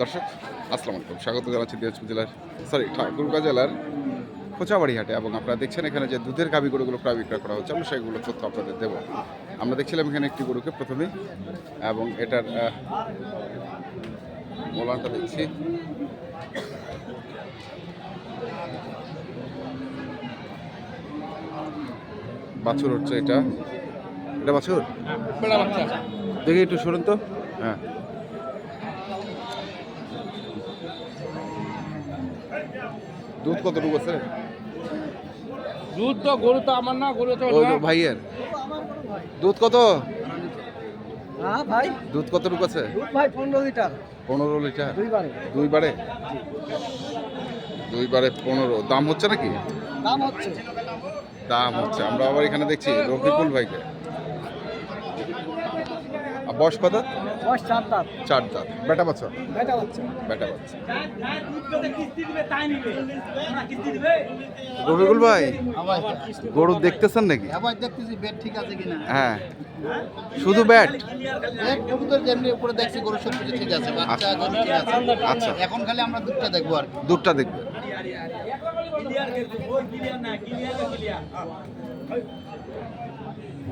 দর্শক আসসালামু আলাইকুম। স্বাগত জানাচ্ছি দিনাজপুর জেলার সরি ঠাকুরগাঁ জেলার খোঁচাবাড়ি হাটে এবং আপনারা দেখছেন এখানে যে দুধের গাভী গরুগুলো প্রায় বিক্রয় করা হচ্ছে আমরা সেগুলো তথ্য আপনাদের দেবো। আমরা দেখছিলাম এখানে একটি গরুকে প্রথমে এবং এটার মোলানটা দেখছি। বাছুর হচ্ছে এটা। এটা বাছুর? দেখি একটু শুনুন তো। হ্যাঁ। দুধ কতটুকু আছে দুধ তো গরু তো আমার না গরু তো ওই ভাইয়ের। দুধ কত? হ্যাঁ ভাই। দুধ কতটুকু আছে? দুধ ভাই পনেরো লিটার। পনেরো লিটার। দুইবারে। দুই বারে দুই বারে পনেরো। দাম হচ্ছে নাকি? দাম হচ্ছে। দাম হচ্ছে। আমরা আবার এখানে দেখছি রফিকুল ভাইকে। আর বয়স কত? দশ চার দাঁত। চার দাঁত। বেটা বাচ্চা? বেটা বেটা বাচ্চা। রফিকুল ভাই গরু দেখতেছেন নাকি? আবার দেখতেছি বেড ঠিক আছে কিনা। হ্যাঁ। শুধু ব্যাট? কবুতর যেমনি উপরে দেখছি গরু সব কিছু ঠিক আছে বাচ্চা গরু ঠিক আছে। আচ্ছা। এখন খালি আমরা দুধটা দেখব আর কি। দুধটা দেখবে।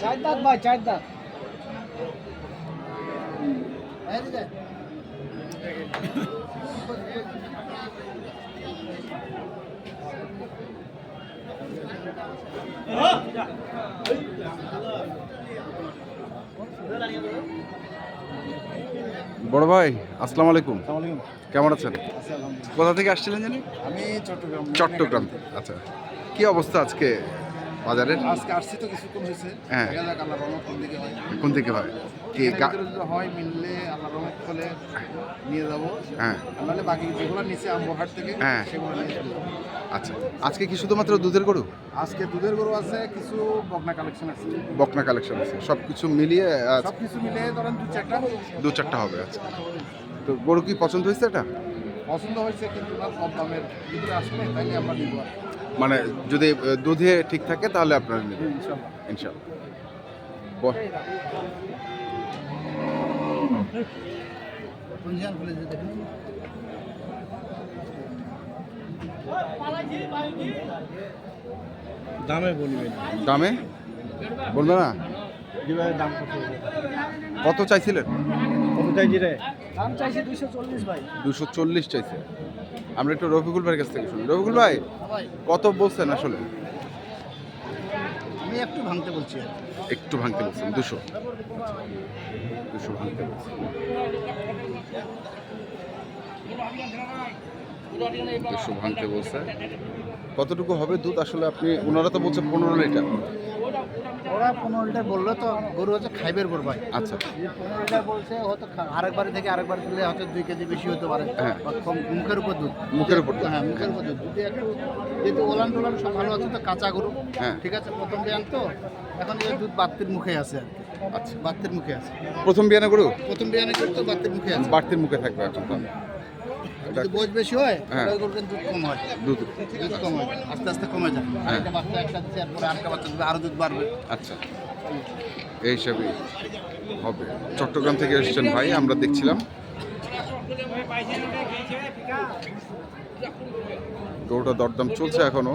চার দাঁত ভাই চার দাঁত এই দিকে। বড় ভাই আসসালামু আলাইকুম। কেমন আছেন? কোথা থেকে আসছিলেন জানি? আমি চট্টগ্রাম। চট্টগ্রাম। আচ্ছা কি অবস্থা আজকে বাজারের? আজকে আসছি তো কিছুক্ষণ হয়েছে। হ্যাঁ। কোন দিকে হয়। কোন থেকে হয়? কি হয় মিললে আল্লাহ রহমত হলে নিয়ে যাব। হ্যাঁ। নাহলে বাকি যেগুলো নিচে আমবহাট থেকে হ্যাঁ। সেগুলো নিয়ে আচ্ছা আজকে কি শুধুমাত্র দুধের গরু? আজকে দুধের গরু আছে কিছু বকনা কালেকশন আছে। বকনা কালেকশন আছে। সব কিছু মিলিয়ে আজ সব কিছু মিলে ধরেন দু চারটা। দু চারটা হবে আচ্ছা। তো গরু কি পছন্দ হয়েছে এটা? পছন্দ হয়েছে কিন্তু না কম দামের। ভিতরে আসলে তাইলে আমরা নিব মানে যদি দুধে ঠিক থাকে তাহলে আপনারা নেবেন। ইনশাল্লাহ। ইনশাল্লাহ। দামে বলবেন দামে? বলবে না? দাম কত চাইছিলেন? কত চাইছি রে? দাম চাইছি দুইশো চল্লিশ ভাই। দুশো চল্লিশ চাইছে। আমরা একটু রফিকুল ভাইয়ের কাছ থেকে শুনি। রফিকুল ভাই ভাই। কত বলছেন আসলে? আমি একটু ভাঙতে বলছি একটু ভাঙতে বলছেন দুশো। দুশো ভাঙতে বলছেন। দুশো ভাঙতে বলছে। কতটুকু হবে দুধ? আসলে আপনি ওনারা তো বলছে পনেরো লিটার। ওরা পনেরো লিটার বলল তো গরু হচ্ছে খাইবের গরু ভাই। আচ্ছা। পনেরো লিটার বলছে হয়তো আরেকবার থেকে আরেকবার দিলে হয়তো দুই কেজি বেশি হতে পারে। হ্যাঁ। মুখের উপর দুধ। মুখের উপর দুধ। হ্যাঁ মুখের উপর দুধ। যদি একটু যেহেতু ওলান টোলান সব ভালো আছে তো কাঁচা গরু। হ্যাঁ। ঠিক আছে প্রথম বিয়ান তো। এখন এই দুধ বাত্তির মুখে আছে আচ্ছা। বাত্তির মুখে আছে। প্রথম বিয়ানে গরু? প্রথম বিয়ানে গরু তো বাত্তির মুখে আছে। বাড়তির মুখে থাকবে এখন বয়স বেশি হ্যাঁ। হয় আস্তে আস্তে কমে হ্যাঁ। দুধ বাড়বে। আচ্ছা। হবে। চট্টগ্রাম থেকে এসেছেন ভাই আমরা দেখছিলাম। গরুটা দরদাম চলছে এখনও।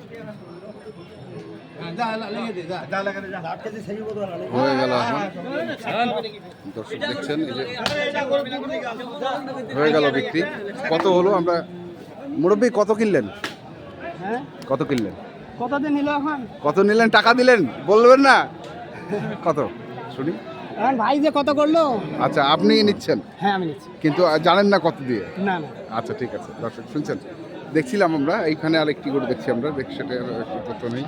হয়ে গেল দর্শক দেখছেন হয়ে গেল বিক্রি। কত হলো আমরা মুরব্বী, কত কিনলেন? কত কিনলেন? কতদিন নিল এখন কত নিলেন? টাকা দিলেন? বলবেন না। কত? শুনি। এখন ভাই যে কত করল আচ্ছা আপনি নিচ্ছেন? হ্যাঁ আমি নিচ্ছি কিন্তু জানেন না কত দিয়ে? না আচ্ছা ঠিক আছে। দর্শক, শুনছেন? দেখছিলাম আমরা, এইখানে আর একটি করে দেখছি আমরা। দেখ সেটা একটু তথ্য নেই।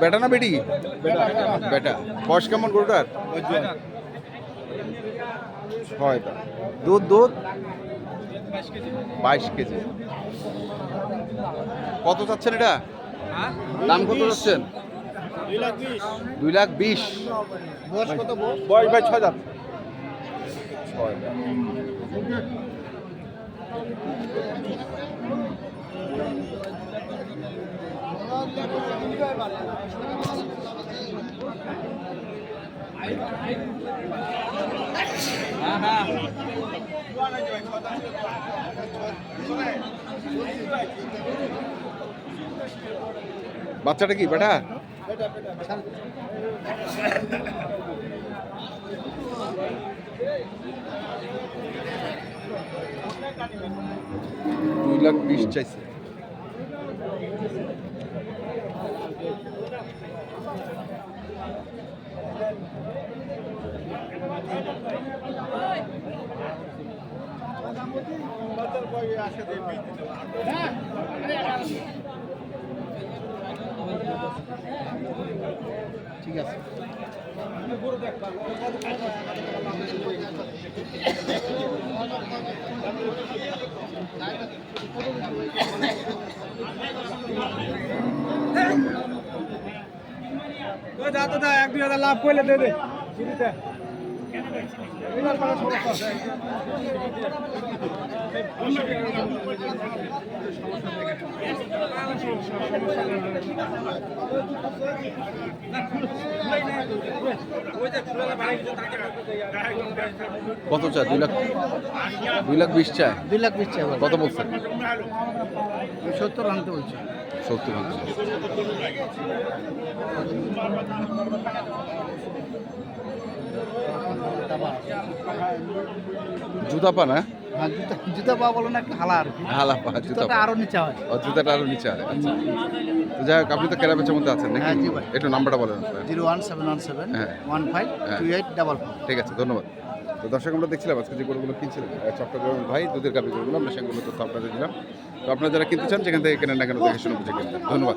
বেটা না বেটি? বেটা। বয়স কেমন গরুটার? ছয়টা দুধ দুধ? বাইশ কেজি। কত চাচ্ছেন এটা? দাম কত চাচ্ছেন? দুই লাখ বিশ। বয়স ভাই ছয় দাঁত। ছয় বাচ্চাটা কি বেটা? দুই লাখ বিশ চাইছে। ঠিক আছে। এক দুই হাজার লাভ করলে দেবে কত চায়? দুই লাখ দুই লাখ বিশ চায়? দুই লাখ বিশ চাই কত বলছেন? সত্তর আনতে বলছি। সত্তর বলছেন। জুতা পা না? হ্যাঁ জুতা বলো না হালা আর কি। হালা পা জুতা জুতাটা আরও নিচে হয়। ও জুতাটা আরও নিচে আছে আচ্ছা। তো যাই হোক আপনি তো কেনা বেচার মধ্যে আছেন নাকি? হ্যাঁ, জি ভাই। একটু নাম্বারটা বলেন zero one seven one seven হ্যাঁ। ওয়ান ফাইভ হ্যাঁ। টু এইট ডাবল ঠিক আছে ধন্যবাদ। তো দর্শক আমরা দেখছিলাম আজকে যে গরুগুলো কিনছিলেন আহ, চট্টগ্রামের ভাই দুধের গাভি গরুগুলো আমরা সেগুলো তথ্য আপনাদের দিলাম। তো আপনারা যারা কিনতে চান যেখান থেকে কেনেন না কেন দেখে শুনে বুঝে কিনবেন। ধন্যবাদ।